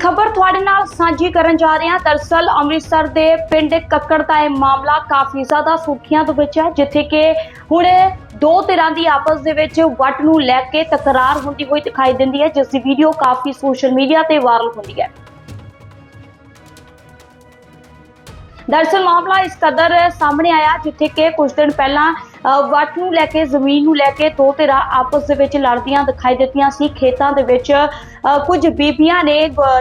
ਖਬਰ ਤੁਹਾਡੇ ਨਾਲ ਸਾਂਝੀ ਕਰਨ ਜਾ ਰਹੇ ਹਾਂ। ਦਰਸਲ ਅੰਮ੍ਰਿਤਸਰ ਦੇ ਪਿੰਡ ਕੱਕੜ ਦਾ ਇਹ ਮਾਮਲਾ ਕਾਫੀ ਜ਼ਿਆਦਾ ਸੁਰਖੀਆਂ ਦੇ ਵਿੱਚ ਹੈ, ਜਿੱਥੇ ਕਿ ਹੁਣ ਦੋ ਧਿਰਾਂ ਦੀ ਆਪਸ ਦੇ ਵਿੱਚ ਵੱਟ ਨੂੰ ਲੈ ਕੇ ਤਕਰਾਰ ਹੁੰਦੀ ਹੋਈ ਦਿਖਾਈ ਦਿੰਦੀ ਹੈ, ਜਿਸ ਦੀ ਵੀਡੀਓ ਕਾਫੀ ਸੋਸ਼ਲ ਮੀਡੀਆ ਤੇ ਵਾਇਰਲ ਹੁੰਦੀ ਹੈ। ਦਰਸਲ ਮਾਮਲਾ ਇਸ ਕਦਰ ਸਾਹਮਣੇ ਆਇਆ, ਜਿੱਥੇ ਕਿ ਕੁਝ ਦਿਨ ਪਹਿਲਾਂ ਵੱਟ ਨੂੰ ਲੈ ਕੇ ਜ਼ਮੀਨ ਨੂੰ ਲੈ ਕੇ ਦੋ ਧਿਰਾਂ ਆਪਸ ਦੇ ਵਿੱਚ ਲੜਦੀਆਂ ਦਿਖਾਈ ਦਿੱਤੀਆਂ ਸੀ। ਖੇਤਾਂ ਦੇ ਵਿੱਚ ਅ, ਕੁਝ ਬੀਬੀਆਂ ਨੇ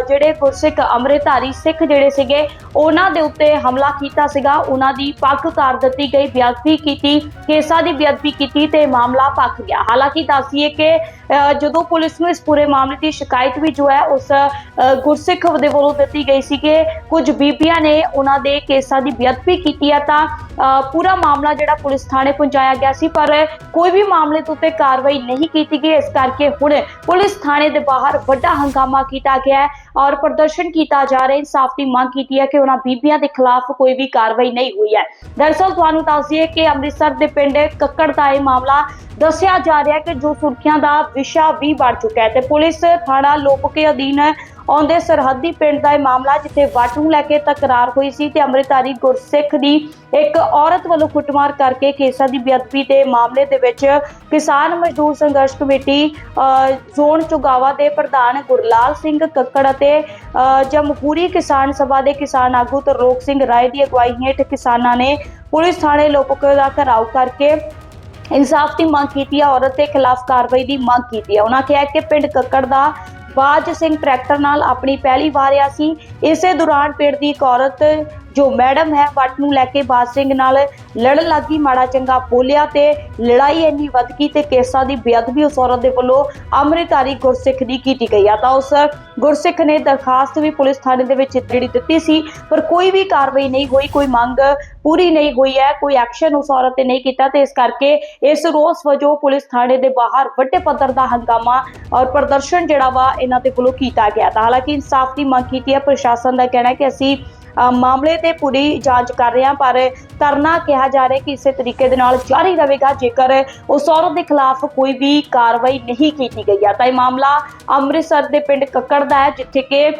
ਜਿਹੜੇ ਗੁਰਸਿੱਖ ਅੰਮ੍ਰਿਤਧਾਰੀ ਸਿੱਖ ਜਿਹੜੇ ਸੀਗੇ ਉਹਨਾਂ ਦੇ ਉੱਤੇ ਹਮਲਾ ਕੀਤਾ ਸੀਗਾ। ਉਹਨਾਂ ਦੀ ਪੱਗ ਉਤਾਰ ਦਿੱਤੀ ਗਈ ਬੇਅਦਬੀ ਕੀਤੀ ਕੇਸਾਂ ਦੀ ਬੇਅਦਬੀ ਕੀਤੀ ਤੇ ਮਾਮਲਾ ਪੱਕ ਗਿਆ। ਹਾਲਾਂਕਿ ਦੱਸੀਏ ਕਿ ਜਦੋਂ ਪੁਲਿਸ ਨੂੰ ਇਸ ਪੂਰੇ ਮਾਮਲੇ ਦੀ ਸ਼ਿਕਾਇਤ ਵੀ ਜੋ ਹੈ ਉਸ ਗੁਰਸਿੱਖ ਦੇ ਵੱਲੋਂ ਦਿੱਤੀ ਗਈ ਸੀ ਕਿ ਕੁਝ ਬੀਬੀਆਂ ਨੇ ਉਹਨਾਂ ਦੇ ਕੇਸਾਂ ਦੀ ਬੇਅਦਬੀ ਕੀਤੀ ਹੈ ਤਾਂ ਅ, ਪੂਰਾ ਮਾਮਲਾ ਜਿਹੜਾ ਪੁਲਿਸ ਥਾਣੇ ਪਹੁੰਚਾਇਆ ਗਿਆ ਸੀ, ਪਰ ਕੋਈ ਵੀ ਮਾਮਲੇ ਤੋਂ ਤੇ ਕਾਰਵਾਈ ਨਹੀਂ ਕੀਤੀ ਗਈ। ਇਸ ਕਰਕੇ ਹੁਣ ਪੁਲਿਸ ਥਾਣੇ ਦੇ ਬਾਹਰ ਵੱਡਾ ਹੰਗਾਮਾ ਕੀਤਾ ਗਿਆ ਹੈ ਔਰ ਪ੍ਰਦਰਸ਼ਨ ਕੀਤਾ ਜਾ ਰਿਹਾ ਇਨਸਾਫ ਦੀ ਮੰਗ ਕੀਤੀ ਹੈ ਕਿ ਉਹਨਾਂ ਬੀਬੀਆਂ ਦੇ ਖਿਲਾਫ ਕੋਈ ਵੀ ਕਾਰਵਾਈ ਨਹੀਂ ਹੋਈ ਹੈ। ਦਰਅਸਲ ਤੁਹਾਨੂੰ ਦੱਸ ਦਈਏ ਕਿ ਅੰਮ੍ਰਿਤਸਰ ਦੇ ਪਿੰਡ ਕੱਕੜ ਦਾ ਇਹ ਮਾਮਲਾ ਦੱਸਿਆ ਜਾ ਰਿਹਾ ਹੈ ਕਿ ਜੋ ਸੁਰਖੀਆਂ ਦਾ ਵਿਸ਼ਾ ਵੀ ਬਣ ਚੁੱਕਾ ਹੈ ਤੇ ਪੁਲਿਸ ਥਾਣਾ ਲੋਪਕੇ ਅਧੀਨ ਆਉਂਦੇ ਸਰਹੱਦੀ ਪਿੰਡ ਦਾ ਇਹ ਮਾਮਲਾ ਜਿੱਥੇ ਵੱਟ ਨੂੰ ਲੈ ਕੇ ਤਕਰਾਰ ਹੋਈ ਸੀ ਤੇ ਅੰਮ੍ਰਿਤਧਾਰੀ ਗੁਰਸਿੱਖ ਦੀ ਇੱਕ ਔਰਤ ਵੱਲੋਂ ਕੁੱਟਮਾਰ ਕਰਕੇ ਕੇਸਾਂ ਦੀ ਬੇਅਦਬੀ ਦੇ ਮਾਮਲੇ ਦੇ ਵਿੱਚ ਕਿਸਾਨ ਮਜ਼ਦੂਰ ਸੰਘਰਸ਼ ਕਮੇਟੀ ਅ, ਜ਼ੋਨ ਚੁਗਾਵਾ ਦੇ ਪ੍ਰਧਾਨ ਗੁਰਲਾਲ ਸਿੰਘ ਕੱਕੜ ਅਤੇ ਅ, ਜਮਹੂਰੀ ਕਿਸਾਨ ਸਭਾ ਦੇ ਕਿਸਾਨ ਆਗੂ ਤਰਲੋਕ ਸਿੰਘ ਰਾਏ ਦੀ ਅਗਵਾਈ ਹੇਠ ਕਿਸਾਨਾਂ ਨੇ ਪੁਲਿਸ ਥਾਣੇ ਲੋਪਕੇ ਦਾ ਘਰਾਓ ਕਰਕੇ ਇਨਸਾਫ ਦੀ ਮੰਗ ਕੀਤੀ ਹੈ ਔਰਤ ਦੇ ਖਿਲਾਫ ਕਾਰਵਾਈ ਦੀ ਮੰਗ ਕੀਤੀ ਹੈ ਉਹਨਾਂ ਕਿਹਾ ਕਿ ਪਿੰਡ ਕੱਕੜ ਦਾ ਬਾਜ ਸਿੰਘ ਟਰੈਕਟਰ ਨਾਲ ਆਪਣੀ ਪਹਿਲੀ ਵਾਰ ਵਾਰਿਆ ਸੀ। ਇਸੇ ਦੌਰਾਨ ਪਿੰਡ ਦੀ ਇੱਕ ਔਰਤ ਜੋ ਮੈਡਮ ਹੈ, ਵੱਟ ਨੂੰ ਲੈ ਕੇ ਬਾਜ ਸਿੰਘ ਨਾਲ ਲੜਨ ਲੱਗੀ ਮਾੜਾ ਚੰਗਾ ਬੋਲਿਆ ਤੇ ਲੜਾਈ ਇੰਨੀ ਵੱਧ ਗਈ ਤੇ ਕੇਸਾਂ ਦੀ ਬੇਅਦਬੀ ਉਸ ਔਰਤ ਦੇ ਵੱਲੋਂ ਅੰਮ੍ਰਿਤਧਾਰੀ ਗੁਰਸਿੱਖ ਦੀ ਕੀਤੀ ਗਈ ਆ। ਤਾਂ ਉਸ ਗੁਰਸਿੱਖ ਨੇ ਦਰਖਾਸਤ ਵੀ ਪੁਲਿਸ ਥਾਣੇ ਦੇ ਵਿੱਚ ਜਿਹੜੀ ਦਿੱਤੀ ਸੀ, ਪਰ ਕੋਈ ਵੀ ਕਾਰਵਾਈ ਨਹੀਂ ਹੋਈ, ਕੋਈ ਮੰਗ ਪੂਰੀ ਨਹੀਂ ਹੋਈ ਹੈ, ਕੋਈ ਐਕਸ਼ਨ ਉਸ ਔਰਤ ਤੇ ਨਹੀਂ ਕੀਤਾ ਤੇ ਇਸ ਕਰਕੇ ਇਸ ਰੋਸ ਵਜੋਂ ਪੁਲਿਸ ਥਾਣੇ ਦੇ ਬਾਹਰ ਵੱਡੇ ਪੱਧਰ ਦਾ ਹੰਗਾਮਾ ਔਰ ਪ੍ਰਦਰਸ਼ਨ ਜਿਹੜਾ ਵਾ ਇਹਨਾਂ ਦੇ ਵੱਲੋਂ ਕੀਤਾ ਗਿਆ। ਤਾਂ ਹਾਲਾਂਕਿ ਇਨਸਾਫ ਦੀ ਮੰਗ ਕੀਤੀ ਹੈ, ਪ੍ਰਸ਼ਾਸਨ ਦਾ ਕਹਿਣਾ ਹੈ ਕਿ ਅਸੀਂ ਮਾਮਲੇ ਤੇ ਪੂਰੀ ਜਾਂਚ ਕਰ ਰਹੇ ਹਾਂ ਪਰ ਧਰਨਾ ਕਿਹਾ ਜਾ ਰਿਹਾ ਕਿ ਇਸੇ ਤਰੀਕੇ ਦੇ ਨਾਲ ਜਾਰੀ ਰਹੇਗਾ। ਜੇਕਰ ਉਸ ਔਰਤ ਦੇ ਖਿਲਾਫ ਕੋਈ ਵੀ ਕਾਰਵਾਈ ਨਹੀਂ ਕੀਤੀ ਗਈ ਹੈ ਤਾਂ ਇਹ ਮਾਮਲਾ ਅੰਮ੍ਰਿਤਸਰ ਦੇ ਪਿੰਡ ਕੱਕੜ ਦਾ ਹੈ ਜਿੱਥੇ ਕਿ ਅ,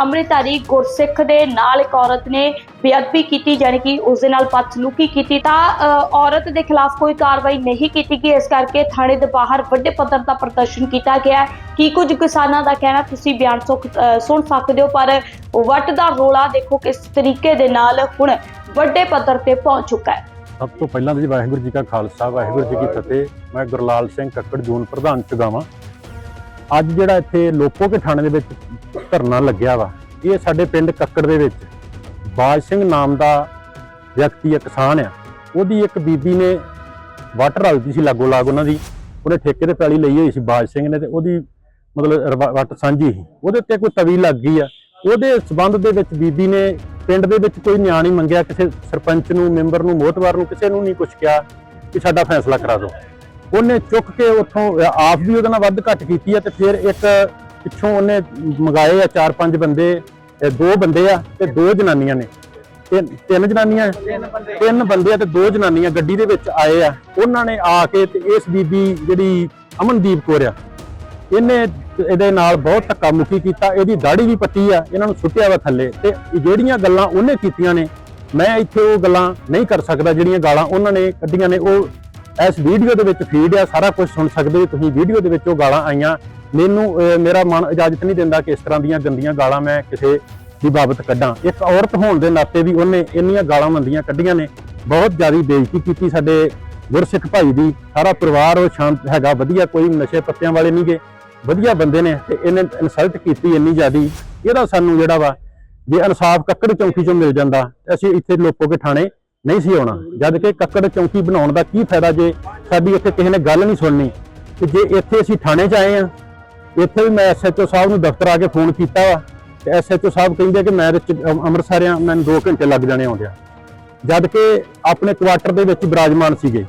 ਅੰਮ੍ਰਿਤਧਾਰੀ ਗੁਰਸਿੱਖ ਦੇ ਨਾਲ ਇੱਕ ਔਰਤ ਨੇ ਬੇਅਦਬੀ ਕੀਤੀ ਜਾਣੀ ਕਿ ਉਸ ਦੇ ਨਾਲ ਬਦਸਲੂਕੀ ਕੀਤੀ। ਤਾਂ ਅ, ਔਰਤ ਦੇ ਖਿਲਾਫ ਕੋਈ ਕਾਰਵਾਈ ਨਹੀਂ ਕੀਤੀ ਗਈ ਇਸ ਕਰਕੇ ਥਾਣੇ ਦੇ ਬਾਹਰ ਵੱਡੇ ਪੱਧਰ ਦਾ ਪ੍ਰਦਰਸ਼ਨ ਕੀਤਾ ਗਿਆ ਕੀ ਕੁਝ ਕਿਸਾਨਾਂ ਦਾ ਕਹਿਣਾ, ਤੁਸੀਂ ਬਿਆਨ ਸੁਖ- ਸੁਣ ਸਕਦੇ ਹੋ, ਪਰ ਵੱਟ ਦਾ ਰੋਲਾ ਦੇਖੋ ਕਿਸ ਤਰੀਕੇ ਦੇ ਨਾਲ ਹੁਣ ਵੱਡੇ ਪੱਧਰ ਤੇ ਪਹੁੰਚ ਚੁੱਕਾ ਹੈ। ਸਭ ਤੋਂ ਪਹਿਲਾਂ ਤਾਂ ਜੀ ਵਾਹਿਗੁਰੂ ਜੀ ਕਾ ਖਾਲਸਾ, ਵਾਹਿਗੁਰੂ ਜੀ ਕੀ ਫਤਿਹ। ਮੈਂ ਗੁਰਲਾਲ ਸਿੰਘ ਕੱਕੜ, ਜੂਨ ਪ੍ਰਧਾਨ ਚੁਗਾਵਾਂ ਅੱਜ ਜਿਹੜਾ ਇੱਥੇ ਲੋਪੋ ਕੇ ਥਾਣੇ ਦੇ ਵਿੱਚ ਧਰਨਾ ਲੱਗਿਆ ਵਾ, ਇਹ ਸਾਡੇ ਪਿੰਡ ਕੱਕੜ ਦੇ ਵਿੱਚ। ਬਾਜ ਸਿੰਘ ਨਾਮ ਦਾ ਵਿਅਕਤੀ ਆ ਕਿਸਾਨ ਆ। ਉਹਦੀ ਇੱਕ ਬੀਬੀ ਨੇ ਵੱਟ ਰਲਦੀ ਸੀ ਲਾਗੋ ਲਾਗ ਉਹਨਾਂ ਦੀ। ਉਹਨੇ ਠੇਕੇ ਤੇ ਪੈਲੀ ਲਈ ਹੋਈ ਸੀ ਬਾਜ ਸਿੰਘ ਨੇ ਤੇ ਉਹਦੀ ਮਤਲਬ ਵੱਟ ਸਾਂਝੀ ਸੀ। ਉਹਦੇ ਉੱਤੇ ਕੋਈ ਤਵੀ ਲੱਗ ਗਈ ਆ। ਉਹਦੇ ਸਬੰਧ ਦੇ ਵਿੱਚ ਬੀਬੀ ਨੇ ਪਿੰਡ ਦੇ ਵਿੱਚ ਕੋਈ ਨਿਆਂ ਨਹੀਂ ਮੰਗਿਆ, ਕਿਸੇ ਸਰਪੰਚ ਨੂੰ, ਮੈਂਬਰ ਨੂੰ, ਮੋਹਤਵਾਰ ਨੂੰ, ਕਿਸੇ ਨੂੰ ਨਹੀਂ ਕੁਝ ਕਿਹਾ ਕਿ ਸਾਡਾ ਫੈਸਲਾ ਕਰਾ ਦਿਓ। ਉਹਨੇ ਚੁੱਕ ਕੇ ਉੱਥੋਂ, ਆਪ ਵੀ ਉਹਦੇ ਨਾਲ ਵੱਧ ਘੱਟ ਕੀਤੀ ਆ ਤੇ ਫਿਰ ਇੱਕ ਪਿੱਛੋਂ ਉਹਨੇ ਮੰਗਾਏ ਆ ਚਾਰ ਪੰਜ ਬੰਦੇ ਦੋ ਬੰਦੇ ਆ ਤੇ ਦੋ ਜਨਾਨੀਆਂ ਨੇ। ਤਿੰਨ ਤਿੰਨ ਜਨਾਨੀਆਂ, ਤਿੰਨ ਬੰਦੇ ਆ ਤੇ ਦੋ ਜਨਾਨੀਆਂ ਗੱਡੀ ਦੇ ਵਿੱਚ ਆਏ ਆ। ਉਹਨਾਂ ਨੇ ਆ ਕੇ ਤੇ ਇਸ ਬੀਬੀ ਜਿਹੜੀ ਅਮਨਦੀਪ ਕੌਰ ਆ ਇਹਨੇ ਇਹਦੇ ਨਾਲ ਬਹੁਤ ਧੱਕਾ ਮੁੱਕੀ ਕੀਤਾ, ਇਹਦੀ ਦਾੜੀ ਵੀ ਪੱਟੀ ਆ, ਇਹਨਾਂ ਨੂੰ ਸੁੱਟਿਆ ਵਾ ਥੱਲੇ। ਤੇ ਜਿਹੜੀਆਂ ਗੱਲਾਂ ਉਹਨੇ ਕੀਤੀਆਂ ਨੇ, ਮੈਂ ਇੱਥੇ ਉਹ ਗੱਲਾਂ ਨਹੀਂ ਕਰ ਸਕਦਾ, ਜਿਹੜੀਆਂ ਗਾਲਾਂ ਉਹਨਾਂ ਨੇ ਕੱਢੀਆਂ ਨੇ, ਉਹ ਇਸ ਵੀਡੀਓ ਦੇ ਵਿੱਚ ਫੀਡ ਆ, ਸਾਰਾ ਕੁਝ ਸੁਣ ਸਕਦੇ ਹੋ ਤੁਸੀਂ। ਵੀਡੀਓ ਦੇ ਵਿੱਚ ਉਹ ਗਾਲਾਂ ਆਈਆਂ। ਮੈਨੂੰ ਮੇਰਾ ਮਨ ਇਜਾਜ਼ਤ ਨਹੀਂ ਦਿੰਦਾ ਕਿ ਇਸ ਤਰ੍ਹਾਂ ਦੀਆਂ ਗੰਦੀਆਂ ਗਾਲਾਂ ਮੈਂ ਕਿਸੇ ਦੀ ਬਾਬਤ ਕੱਢਾਂ। ਇੱਕ ਔਰਤ ਹੋਣ ਦੇ ਨਾਤੇ ਵੀ ਉਹਨੇ ਇੰਨੀਆਂ ਗਾਲਾਂ ਮੰਦੀਆਂ ਕੱਢੀਆਂ ਨੇ, ਬਹੁਤ ਜ਼ਿਆਦਾ ਬੇਇੱਜ਼ਤੀ ਕੀਤੀ ਸਾਡੇ ਗੁਰਸਿੱਖ ਭਾਈ ਦੀ। ਸਾਰਾ ਪਰਿਵਾਰ ਉਹ ਸ਼ਾਂਤ ਹੈਗਾ, ਵਧੀਆ, ਕੋਈ ਨਸ਼ੇ ਪੱਤਿਆਂ ਵਾਲੇ ਨਹੀਂਗੇ ਵਧੀਆ ਬੰਦੇ ਨੇ ਤੇ ਇਹਨੇ ਇਨਸਲਟ ਕੀਤੀ ਇੰਨੀ ਜ਼ਿਆਦੀ, ਇਹਦਾ ਸਾਨੂੰ ਜਿਹੜਾ ਵਾ ਜੇ ਇਨਸਾਫ ਕੱਕੜ ਚੌਂਕੀ ਚੋਂ ਮਿਲ ਜਾਂਦਾ ਅਸੀਂ ਇੱਥੇ ਲੋਕੋ ਕੇ ਥਾਣੇ ਨਹੀਂ ਸੀ ਆਉਣਾ। ਜਦ ਕਿ ਕੱਕੜ ਚੌਂਕੀ ਬਣਾਉਣ ਦਾ ਕੀ ਫਾਇਦਾ ਜੇ ਸਾਡੀ ਇੱਥੇ ਕਿਸੇ ਨੇ ਗੱਲ ਨਹੀਂ ਸੁਣਨੀ? ਤੇ ਜੇ ਇੱਥੇ ਅਸੀਂ ਥਾਣੇ 'ਚ ਆਏ ਆ ਇੱਥੇ ਵੀ ਮੈਂ ਐਸਐਚਓ ਸਾਹਿਬ ਨੂੰ ਦਫ਼ਤਰ ਆ ਕੇ ਫੋਨ ਕੀਤਾ ਵਾ, ਤੇ ਐਸਐਚਓ ਸਾਹਿਬ ਕਹਿੰਦੇ ਕਿ ਮੈਂ ਤੇ ਚ- ਅੰਮ੍ਰਿਤਸਰ ਆ ਮੈਨੂੰ 2 ਘੰਟੇ ਲੱਗ ਜਾਣੇ ਆਉਂਦਿਆਂ। ਜਦ ਕਿ ਆਪਣੇ ਕੁਆਟਰ ਦੇ ਵਿੱਚ ਬਿਰਾਜਮਾਨ ਸੀਗੇ।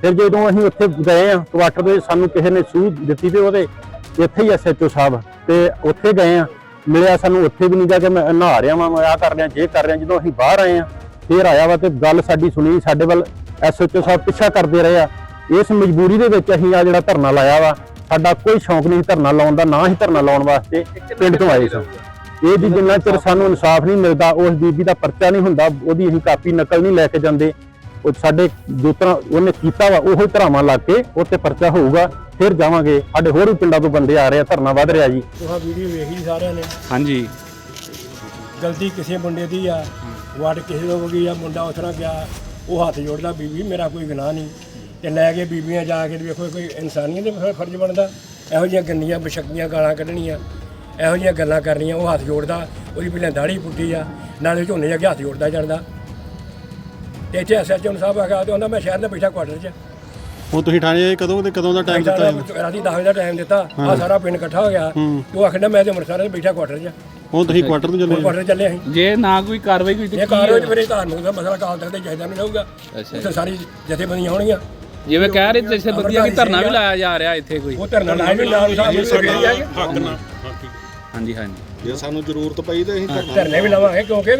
ਫਿਰ ਜਦੋਂ ਅਸੀਂ ਉੱਥੇ ਗਏ ਆ, ਕੁਆਟਰ ਦੇ ਸਾਨੂੰ ਕਿਸੇ ਨੇ ਸੂਹ ਦਿੱਤੀ ਤੇ ਉਹਦੇ ਇੱਥੇ ਹੀ ਐਸਐਚਓ ਸਾਹਿਬ। ਤੇ ਉੱਥੇ ਗਏ ਆ। ਮਿਲਿਆ ਸਾਨੂੰ, ਉੱਥੇ ਵੀ ਨਹੀਂ ਜਾ ਕੇ ਮੈਂ ਨਹਾ ਰਿਹਾ ਵਾਂ, ਮੈਂ ਆ ਕਰ ਰਿਹਾ, ਜੇ ਕਰ ਰਿਹਾ, ਜਦੋਂ ਅਸੀਂ ਬਾਹਰ ਆਏ ਆ, ਫੇਰ ਆਇਆ ਵਾ ਤੇ ਗੱਲ ਸਾਡੀ ਸੁਣੀ, ਸਾਡੇ ਵੱਲ ਐਸਐਚਓ ਸਾਹਿਬ ਪਿੱਛਾ ਕਰਦੇ ਰਹੇ ਆ। ਇਸ ਮਜਬੂਰੀ ਦੇ ਵਿੱਚ ਅਸੀਂ ਆ ਜਿਹੜਾ ਧਰਨਾ ਲਾਇਆ ਵਾ, ਸਾਡਾ ਕੋਈ ਸ਼ੌਂਕ ਨਹੀਂ ਧਰਨਾ ਲਾਉਣ ਦਾ, ਨਾ ਹੀ ਧਰਨਾ ਲਾਉਣ ਵਾਸਤੇ ਪਿੰਡ ਤੋਂ ਆਏ ਸਾਂ। ਇਹ ਵੀ ਜਿੰਨਾ ਚਿਰ ਸਾਨੂੰ ਇਨਸਾਫ ਨਹੀਂ ਮਿਲਦਾ, ਉਸ ਬੀਬੀ ਦਾ ਪਰਚਾ ਨਹੀਂ ਹੁੰਦਾ, ਉਹਦੀ ਅਸੀਂ ਕਾਪੀ ਨਕਲ ਨਹੀਂ ਲੈ ਕੇ ਜਾਂਦੇ। ਉਹ ਸਾਡੇ ਜੋ ਤਰ੍ਹਾਂ ਉਹਨੇ ਕੀਤਾ ਵਾ ਉਹੀ ਧਰਾਵਾਂ ਲਾ ਕੇ ਉਹ ਤੇ ਪਰਚਾ ਹੋਊਗਾ ਫਿਰ ਜਾਵਾਂਗੇ। ਸਾਡੇ ਹੋਰ ਵੀ ਪਿੰਡਾਂ ਤੋਂ ਬੰਦੇ ਆ ਰਹੇ ਆ ਧਰਨਾ ਵੱਧ ਰਿਹਾ ਜੀ। ਤੁਹਾਂ ਵੀਡੀਓ ਵੇਖੀ ਸਾਰਿਆਂ ਨੇ। ਹਾਂਜੀ। ਗਲਤੀ ਕਿਸੇ ਮੁੰਡੇ ਦੀ ਆ ਵੱਡ ਕਿਸੇ ਹੋ ਗਈ ਆ ਮੁੰਡਾ ਉਸ ਤਰ੍ਹਾਂ ਗਿਆ ਉਹ ਹੱਥ ਜੋੜਦਾ ਬੀਬੀ ਮੇਰਾ ਕੋਈ ਗੁਨਾਹ ਨਹੀਂ। ਤੇ ਲੈ ਕੇ ਬੀਬੀਆਂ ਜਾ ਕੇ ਵੇਖੋ ਕੋਈ ਇਨਸਾਨੀਅਤ ਦੇ ਫਰਜ਼ ਬਣਦਾ। ਇਹੋ ਜਿਹੀਆਂ ਗੰਦੀਆਂ ਬਸ਼ਕੀਆਂ ਗਾਲਾਂ ਕੱਢਣੀਆਂ ਇਹੋ ਜਿਹੀਆਂ ਗੱਲਾਂ ਕਰਨੀਆਂ ਉਹ ਹੱਥ ਜੋੜਦਾ ਉਹਦੀ ਪਹਿਲਾਂ ਦਾੜੀ ਪੁੱਟੀ ਆ ਨਾਲੇ ਝੋਨੇ ਅੱਗੇ ਹੱਥ ਜੋੜਦਾ ਜਾਂਦਾ ਤੇ ਇੱਥੇ ਐਸਐਚਓ ਸਾਹਿਬ ਆ ਗਿਆ ਤੇ ਉਹਨਾਂ ਮੈਂ ਸ਼ਹਿਰ ਦੇ ਬੈਠਾ ਕੁਆਟਰ 'ਚ। ਹੁਣ ਤੁਸੀਂ ਥਾਣੇ ਕਦੋਂ ਤੇ ਕਦੋਂ ਦਾ ਟਾਈਮ ਦਿੱਤਾ ਹੈ ਰਾਤੀ 10 ਵਜੇ ਦਾ ਟਾਈਮ ਦਿੱਤਾ ਆ ਸਾਰਾ ਪਿੰਡ ਇਕੱਠਾ ਹੋ ਗਿਆ। ਉਹ ਆਖਦਾ ਮੈਂ ਤੇ ਅੰਮ੍ਰਿਤਸਰ ਦੇ ਬੈਠਾ ਕੁਆਟਰ 'ਚ। ਹੁਣ ਤੁਸੀਂ ਕੁਆਟਰ ਨੂੰ ਚੱਲੇ ਕੁਆਟਰ ਚੱਲੇ ਅਸੀਂ। ਜੇ ਨਾ ਕੋਈ ਕਾਰਵਾਈ ਕੋਈ ਤੇ ਇਹ ਕਾਰਵਾਈ ਚ ਮੇਰੇ ਧਾਰਮਿਕ ਦਾ ਮਸਲਾ ਕਾਲ ਤੱਕ ਤੇ ਚਾਹੀਦਾ ਨਹੀਂ ਰਹੂਗਾ। ਉੱਥੇ ਸਾਰੀ ਜਥੇਬੰਦੀਆਂ ਹੋਣਗੀਆਂ। ਜਿਵੇਂ ਕਹਿ ਰਹੇ ਜਿਵੇਂ ਬੰਦੀਆਂ ਕਿ ਧਰਨਾ ਵੀ ਲਾਇਆ ਜਾ ਰਿਹਾ ਇੱਥੇ ਕੋਈ। ਉਹ ਧਰਨਾ ਲਾਇਆ ਵੀ ਨਾਮ ਸਾਹਿਬ ਸਵੇਰੀ ਆ ਹਾਂਜੀ ਹਾਂਜੀ। ਜੇ ਸਾਨੂੰ ਜ਼ਰੂਰਤ ਪਈ ਤੇ ਅਸੀਂ ਧਰਨਾ ਧਰਨੇ ਵੀ ਲਾਵਾਂਗੇ। ਕਿਉਂਕਿ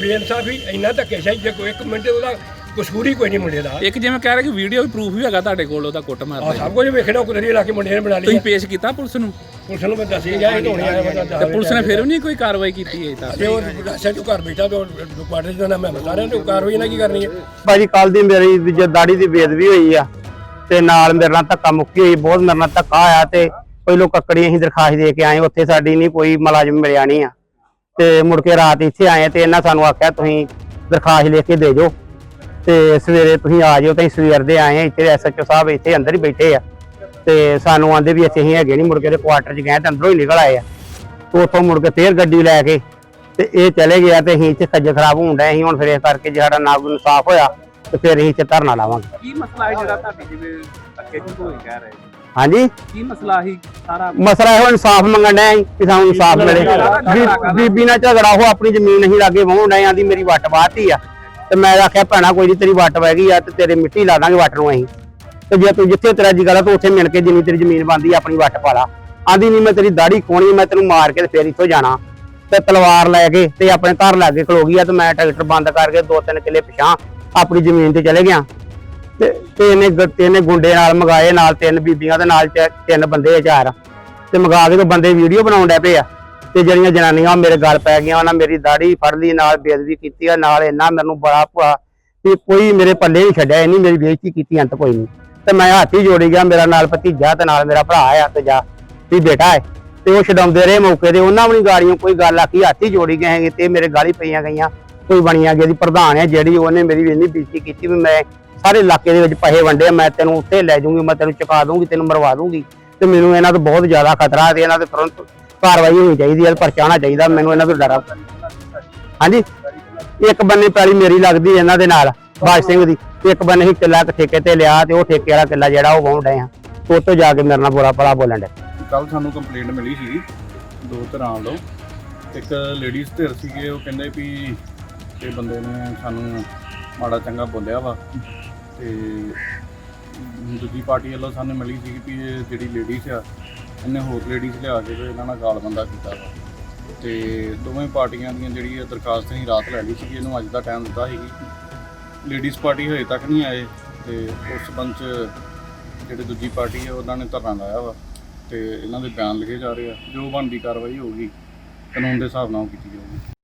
ਬੇਇਨਸਾਫੀ ਇੰਨਾ ਧੱਕੇਸ਼ਾਹੀ ਜੇ ਕੋਈ ਇੱਕ ਮਿੰਟ ਉਹਦਾ ਕਸੂਰੀ ਕੋਈ ਨਹੀਂ ਮੁੰਡੇ ਦਾ। ਇੱਕ ਜਿਵੇਂ ਕਹਿ ਰਹੇ ਕਿ ਵੀਡੀਓ ਵੀ ਪ੍ਰੂਫ ਵੀ ਹੈਗਾ ਤੁਹਾਡੇ ਕੋਲ ਉਹਦਾ ਕੁੱਟ ਆ ਮਾਰਦਾ ਸਭ ਕੁਝ ਵੇਖਣਾ ਕੁਦਰੀ ਲਾ ਕੇ ਮੁੰਡੇ ਨੇ ਬਣਾ ਲਈ ਤੁਸੀਂ ਪੇਸ਼ ਕੀਤਾ ਪੁਲਿਸ ਨੂੰ? ਪੁਲਿਸ ਨੂੰ ਮੈਂ ਦੱਸੀ ਗਿਆ ਇਹ ਧੋਣੀ ਆਇਆ ਬੰਦਾ ਤੇ ਪੁਲਿਸ ਨੇ ਫਿਰ ਵੀ ਨਹੀਂ ਕੋਈ ਕਾਰਵਾਈ ਕੀਤੀ ਹੈ ਤਾਂ? ਤੇ ਉਹ ਸੱਚੂ ਘਰ ਬੈਠਾ ਤੇ ਕੁਆਟਰ ਚ ਨਾ ਮੈਂ ਸਾਰਿਆਂ ਨੂੰ ਕਾਰਵਾਈ ਨਾ ਕੀ ਕਰਨੀ ਹੈ ਭਾਜੀ ਕੱਲ ਦੀ ਮੇਰੀ ਜੇ ਦਾੜੀ ਦੀ ਬੇਦਬੀ ਹੋਈ ਆ ਤੇ ਨਾਲ ਮੇਰੇ ਨਾਲ ਧੱਕਾ ਮੁੱਕੀ ਹੋਈ ਬਹੁਤ ਮੇਰੇ ਨਾਲ ਧੱਕਾ ਆਇਆ ਤੇ ਪਹਿਲੋਂ ਕੱਕੜੀ ਅਸੀਂ ਦਰਖਾਸਤ ਦੇ ਕੇ ਆਏ ਉੱਥੇ ਸਾਡੀ ਨਹੀਂ ਕੋਈ ਮੁਲਾਜ਼ਮ ਮਿਲਿਆ ਨਹੀਂ ਆ। ਤੇ ਮੁੜ ਕੇ ਰਾਤ ਇੱਥੇ ਆਏ ਤੇ ਇਹਨਾਂ ਸਾਨੂੰ ਆਖਿਆ ਤੁਸੀਂ ਦਰਖਾਸਤ ਲਿਖ ਕੇ ਦੇ ਜਾਓ ਤੇ ਸਵੇਰੇ ਤੁਸੀਂ ਆ ਜਾਓ ਤੇ ਸਵੇਰ ਦੇ ਆਏ ਇੱਥੇ ਐਸਐਚਓ ਸਾਹਿਬ ਇੱਥੇ ਅੰਦਰ ਹੀ ਬੈਠੇ ਆ। ਤੇ ਸਾਨੂੰ ਆਂਦੇ ਵੀ ਅਸੀਂ ਹੈਗੇ ਨਹੀਂ ਮੁੜ ਕੇ ਤੇ ਕੁਆਟਰ 'ਚ ਗਏ ਤੇ ਅੰਦਰੋਂ ਹੀ ਨਿਕਲ ਆਏ ਆ। ਤੇ ਉੱਥੋਂ ਮੁੜ ਕੇ ਫੇਰ ਗੱਡੀ ਲੈ ਕੇ ਤੇ ਇਹ ਚਲੇ ਗਿਆ ਤੇ ਅਸੀਂ ਇੱਥੇ ਖੱਜਲ ਖਰਾਬ ਹੋਣ ਡਏ ਅਸੀਂ ਹੁਣ ਫਿਰ ਇਸ ਕਰਕੇ ਜੇ ਸਾਡਾ ਨਾ ਕੋਈ ਇਨਸਾਫ ਹੋਇਆ ਤੇ ਫਿਰ ਅਸੀਂ ਇੱਥੇ ਧਰਨਾ ਲਾਵਾਂਗੇ। ਕੀ ਮਸਲਾ ਹੈ ਜਿਹੜਾ ਤੁਹਾਡੀ ਜਿਵੇਂ ਅੱਗੇ ਤੋਂ ਹੋਈ ਕਹਿ ਰਹੇ ਹਾਂਜੀ? ਕੀ ਮਸਲਾ ਹੀ ਮਸਲਾ ਇਹੋ ਇਨਸਾਫ ਮੰਗਣ ਅਸੀਂ ਕਿ ਸਾਨੂੰ ਇਨਸਾਫ ਮਿਲੇ। ਬੀਬੀ ਨਾਲ ਝਗੜਾ ਉਹ ਆਪਣੀ ਜ਼ਮੀਨ ਨਹੀਂ ਲਾਗੇ ਵਾਹੁਣ ਡਏ ਆਂਦੀ ਮੇਰੀ ਵੱਟ ਬਾਤੀ ਆ। ਤੇ ਮੈਂ ਆਖਿਆ ਭੈਣਾ ਕੋਈ ਨਹੀਂ ਤੇਰੀ ਵੱਟ ਵਹਿ ਗਈ ਆ ਤੇ ਤੇਰੇ ਮਿੱਟੀ ਲਾ ਦਾਂਗੇ ਵੱਟ ਨੂੰ ਅਸੀਂ। ਤੇ ਜੇ ਤੂੰ ਜਿੱਥੇ ਤੇਰਾ ਜੀ ਗੱਲ ਤੂੰ ਉੱਥੇ ਮਿਲ ਕੇ ਜਿੰਨੀ ਤੇਰੀ ਜ਼ਮੀਨ ਬੰਦੀ ਆਪਣੀ ਵੱਟ ਪਾ ਲਾ। ਆਂਦੀ ਨਹੀਂ ਮੈਂ ਤੇਰੀ ਦਾੜੀ ਖੋਣੀ ਮੈਂ ਤੈਨੂੰ ਮਾਰ ਕੇ ਤੇ ਫੇਰ ਇੱਥੋਂ ਜਾਣਾ। ਤੇ ਤਲਵਾਰ ਲੈ ਕੇ ਤੇ ਆਪਣੇ ਘਰ ਲਾਗੇ ਖਲੋ ਗਈ ਆ ਤੇ ਮੈਂ ਟਰੈਕਟਰ ਬੰਦ ਕਰਕੇ ਦੋ ਤਿੰਨ ਕਿੱਲੇ ਪਿਛਾਂ ਆਪਣੀ ਜ਼ਮੀਨ ਤੇ ਚਲੇ ਗਿਆ। ਤੇ ਤੇ ਇਹਨੇ ਗੁੰਡੇ ਨਾਲ ਮਗਾਏ, ਨਾਲ ਤਿੰਨ ਬੀਬੀਆਂ ਤੇ ਨਾਲ ਤਿੰਨ ਬੰਦੇ ਚਾਰ ਤੇ ਮਗਾ ਕੇ ਤੇ ਬੰਦੇ ਵੀਡੀਓ ਬਣਾਉਣ ਡੈ ਪਏ ਆ। ਤੇ ਜਿਹੜੀਆਂ ਜਨਾਨੀਆਂ ਉਹ ਮੇਰੇ ਗਲ ਪੈ ਗਈਆਂ, ਉਹਨਾਂ ਮੇਰੀ ਦਾੜੀ ਫੜ ਲਈ, ਨਾਲ ਬੇਇੱਜ਼ਤੀ ਕੀਤੀ ਆ, ਨਾਲ ਇੰਨਾ ਮੈਨੂੰ ਬੜਾ ਭੁਆ ਵੀ ਕੋਈ ਮੇਰੇ ਪੱਲੇ ਨਹੀਂ ਛੱਡਿਆ, ਇੰਨੀ ਮੇਰੀ ਬੇਇੱਜ਼ਤੀ ਕੀਤੀ ਅੰਤ ਕੋਈ ਨਹੀਂ। ਤੇ ਮੈਂ ਹੱਥ ਜੋੜੀ ਗਿਆ, ਮੇਰਾ ਨਾਲ ਭਤੀਜਾ ਤੇ ਨਾਲ ਮੇਰਾ ਭਰਾ ਆ, ਤੇ ਜਾ ਵੀ ਬੇਟਾ ਹੈ। ਤੇ ਉਹ ਛਡਾਉਂਦੇ ਰਹੇ ਮੌਕੇ ਤੇ, ਉਹਨਾਂ ਵੀ ਨੀ ਗਾੜੀਆਂ ਕੋਈ ਗੱਲ ਆਖੀ, ਹੱਥ ਜੋੜੀ ਗਏ ਤੇ ਮੇਰੇ ਗਾਲੀ ਪਈਆਂ ਗਈਆਂ, ਕੋਈ ਬਣੀਆਂ ਜਿਹਦੀ ਪ੍ਰਧਾਨ ਹੈ ਜਿਹੜੀ, ਉਹਨੇ ਮੇਰੀ ਇੰਨੀ ਬੇਇੱਜ਼ਤੀ ਕੀਤੀ ਵੀ ਮੈਂ ਸਾਰੇ ਇਲਾਕੇ ਦੇ ਵਿੱਚ ਪੈਸੇ ਵੰਡੇ ਆ, ਮੈਂ ਤੈਨੂੰ ਉੱਥੇ ਲੈ ਜਾਊਂਗੀ ਮੈਂ ਤੈਨੂੰ ਚੁਕਾ ਦੂੰਗੀ ਤੈਨੂੰ ਮਰਵਾ ਦੂੰਗੀ ਤੇ ਮੈਨੂੰ ਇਹਨਾਂ ਤੋਂ ਬਹੁਤ ਜ਼ਿਆਦਾ ਖਤਰਾ ਤੇ ਇਹਨਾਂ ਤੇ ਤੁਰੰਤ ਕਾਰਵਾਈ ਹੋਣੀ ਚਾਹੀਦੀ ਹੈ ਪਰਚਾ ਚਾਹੀਦਾ ਮੈਨੂੰ ਇਹਨਾਂ ਤੋਂ ਡਰ ਆ ਹਾਂਜੀ? ਇੱਕ ਬੰਨੇ ਪੈਲੀ ਮੇਰੀ ਲੱਗਦੀ ਇਹਨਾਂ ਦੇ ਨਾਲ ਬਾਜ ਸਿੰਘ ਦੀ। ਇੱਕ ਬੰਨੇ ਹੀ ਕਿੱਲਾ ਠੇਕੇ ਤੇ ਲਿਆ ਤੇ ਉਹ ਠੇਕੇ ਵਾਲਾ ਕਿੱਲਾ ਜਿਹੜਾ ਉਹ ਵਾਹੁਣ ਡਏ ਆ ਤੇ ਉੱਥੇ ਜਾ ਕੇ ਮੇਰੇ ਨਾਲ ਬੁਰਾ ਭਲਾ ਬੋਲਣ ਡੇ ਕੱਲ ਸਾਨੂੰ ਕੰਪਲੇਂਟ ਮਿਲੀ ਸੀ ਦੋ ਤਰ੍ਹਾਂ ਵੱਲੋਂ। ਇੱਕ ਲੇਡੀਜ਼ ਧਿਰ ਸੀਗੇ ਉਹ ਕਹਿੰਦੇ ਵੀ ਇਹ ਬੰਦੇ ਨੇ ਸਾਨੂੰ ਮਾੜਾ ਚੰਗਾ ਬੋਲਿਆ ਵਾ। ਤੇ ਦੂਜੀ ਪਾਰਟੀ ਵੱਲੋਂ ਸਾਨੂੰ ਮਿਲੀ ਸੀ ਕਿ ਇਹ ਜਿਹੜੀ ਲੇਡੀਜ਼ ਆ, ਇਹਨੇ ਹੋਰ ਲੇਡੀਜ਼ ਲਿਆ ਕੇ ਤੇ ਇਹਨਾਂ ਨਾਲ ਗਾਲ ਬੰਦਾ ਕੀਤਾ ਵਾ। ਤੇ ਦੋਵੇਂ ਪਾਰਟੀਆਂ ਦੀਆਂ ਜਿਹੜੀ ਇਹ ਦਰਖਾਸਤ ਅਸੀਂ ਰਾਤ ਲੈ ਲਈ ਸੀ ਇਹਨੂੰ ਅੱਜ ਦਾ ਟਾਈਮ ਦਿੱਤਾ ਸੀ। ਲੇਡੀਜ਼ ਪਾਰਟੀ ਹਜੇ ਤੱਕ ਨਹੀਂ ਆਏ ਤੇ ਉਸ ਸੰਬੰਧ 'ਚ ਜਿਹੜੇ ਦੂਜੀ ਪਾਰਟੀ ਹੈ ਉਹਨਾਂ ਨੇ ਧਰਨਾ ਲਾਇਆ ਵਾ ਤੇ ਇਹਨਾਂ ਦੇ ਬਿਆਨ ਲਿਖੇ ਜਾ ਰਹੇ ਆ। ਜੋ ਬਣਦੀ ਕਾਰਵਾਈ ਹੋਊਗੀ, ਕਾਨੂੰਨ ਦੇ ਹਿਸਾਬ ਨਾਲ ਉਹ ਕੀਤੀ ਜਾਊਗੀ।